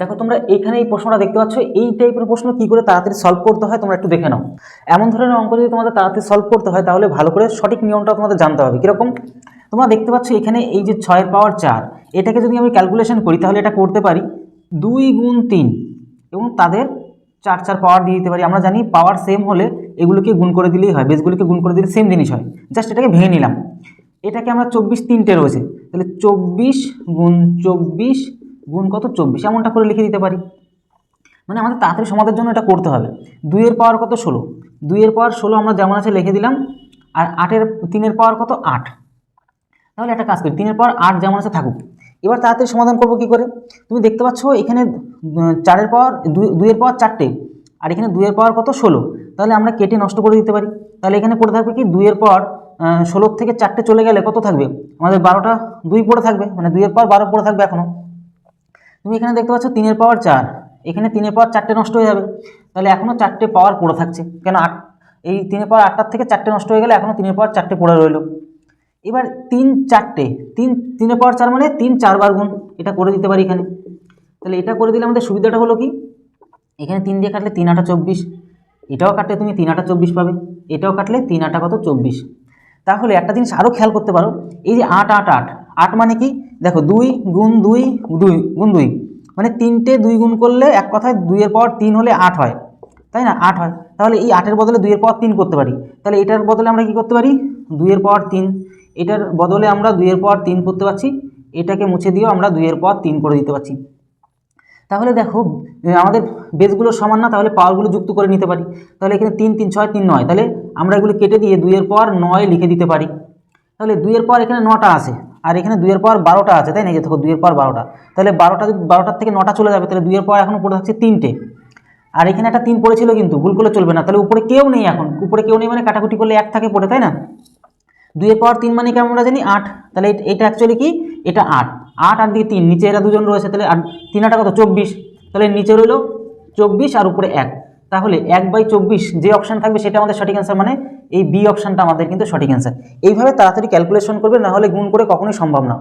দেখো, তোমরা এখানে এই প্রশ্নটা দেখতে পাচ্ছ, এই টাইপের প্রশ্ন কি করে তাড়াতাড়ি সলভ করতে হয় তোমরা একটু দেখে নাও। এমন ধরনের অঙ্ক যদি তোমাদের তাড়াতাড়ি সলভ করতে হয়, তাহলে ভালো করে সঠিক নিয়মটা তোমাদের জানতে হবে। কীরকম? তোমরা দেখতে পাচ্ছ এখানে এই যে ছয়ের পাওয়ার চার, এটাকে যদি আমি ক্যালকুলেশন করি, তাহলে এটা করতে পারি দুই গুণ তিন এবং তাদের চার চার পাওয়ার দিয়ে দিতে পারি। আমরা জানি পাওয়ার সেম হলে এগুলোকে গুণ করে দিলেই হয়, বেসগুলোকে গুণ করে দিলে সেম জিনিস হয়। জাস্ট এটাকে ভেঙে নিলাম। এটাকে আমরা চব্বিশ তিনটে রয়েছে। তাহলে চব্বিশ গুণ চব্বিশ গুণ কত? চব্বিশ। এমনটা করে লিখে দিতে পারি। মানে আমাদের তাড়াতাড়ি সমাধানের জন্য এটা করতে হবে। দুইয়ের পাওয়ার কত? ষোলো। দুইয়ের পাওয়ার ষোলো আমরা যেমন আছে লিখে দিলাম। আর আটের, তিনের পাওয়ার কত? আট। তাহলে একটা কাজ করি। তিনের পাওয়ার আট যেমন আছে থাকুক। এবার তাড়াতাড়ি সমাধান করব কী করে? তুমি দেখতে পাচ্ছ এখানে চারের পাওয়ার, দুই, দুইয়ের পাওয়ার চারটে। আর এখানে দুইয়ের পাওয়ার কত? ষোলো। তাহলে আমরা কেটে নষ্ট করে দিতে পারি। তাহলে এখানে পড়ে থাকবে কি? দুইয়ের পর ষোলোর থেকে চারটে চলে গেলে কত থাকবে? আমাদের বারোটা দুই পড়ে থাকবে। মানে দুইয়ের পর বারো পড়ে থাকবে এখনও তুমি এখানে দেখতে পাচ্ছ তিনের পাওয়ার চার। এখানে তিনের পাওয়ার চারটে নষ্ট হয়ে যাবে। তাহলে এখনও চারটে পাওয়ার পড়ে থাকছে। কেন আট, এই তিনের পাওয়ার আটটার থেকে চারটে নষ্ট হয়ে গেলে এখনও তিনের পাওয়ার চারটে পড়ে রইল। এবার তিন চারটে, তিন, তিনের পাওয়ার চার মানে তিন চারবার গুণ। এটা করে দিতে পারি এখানে। তাহলে এটা করে দিলে আমাদের সুবিধাটা হলো কি? এখানে তিন দিয়ে কাটলে তিন আটা চব্বিশ। এটাও কাটলে তুমি তিন আটা চব্বিশ পাবে। এটাও কাটলে তিন আটা কত? চব্বিশ। তাহলে একটা জিনিস আরও খেয়াল করতে পারো। এই যে আট আট আট আট মানে কি? দেখো, দুই গুণ দুই দুই গুণ দুই। মানে তিনটে দুই গুণ করলে এক কথায় দুইয়ের পর তিন হলে আট হয়। তাই না? আট হয়। তাহলে এই আটের বদলে দুইয়ের পর তিন করতে পারি। তাহলে এটার বদলে আমরা কি করতে পারি? দুইয়ের পর তিন। এটার বদলে আমরা দুইয়ের পর তিন করতে পারছি। এটাকে মুছে দিয়েও আমরা দুইয়ের পর তিন করে দিতে পারছি। তাহলে দেখো আমাদের বেসগুলো সমান না, তাহলে পাওয়ারগুলো যুক্ত করে নিতে পারি। তাহলে এখানে তিন তিন, ছয়, তিন, নয়। তাহলে আমরা এগুলো কেটে দিয়ে দুইয়ের পর নয় লিখে দিতে পারি। তাহলে দুইয়ের পর এখানে নটা আছে। আর এখানে দুইয়ের পর বারোটা আছে, তাই না? যে দেখো, দুইয়ের পর বারোটা। তাহলে বারোটা যদি, বারোটার থেকে নটা চলে যাবে, তাহলে দুইয়ের পর এখনও পড়ে থাকছে তিনটে। আর এখানে একটা তিন পড়েছিল কিন্তু, ভুল করলে চলবে না। তাহলে উপরে কেউ নেই এখন। উপরে কেউ নেই মানে কাটাকুটি করলে এক থাকে পড়ে, তাই না? দুইয়ের পাওয়ার তিন মানে কি আমরা জানি? আট। তাহলে এট- অ্যাকচুয়ালি কি? এটা আট। আট আর দিয়ে তিন। নিচে এরা দুজন রয়েছে, তাহলে আট তিন আটা কত? চব্বিশ। তাহলে নিচে রইল চব্বিশ আর উপরে এক। তাহলে এক বাই চব্বিশ যে অপশান থাকবে সেটা আমাদের সঠিক অ্যান্সার মানে এই বি অপশানটা আমাদের কিন্তু সঠিক অ্যান্সার এইভাবে তাড়াতাড়ি ক্যালকুলেশন করবে, না হলে গুণ করে কখনোই সম্ভব না।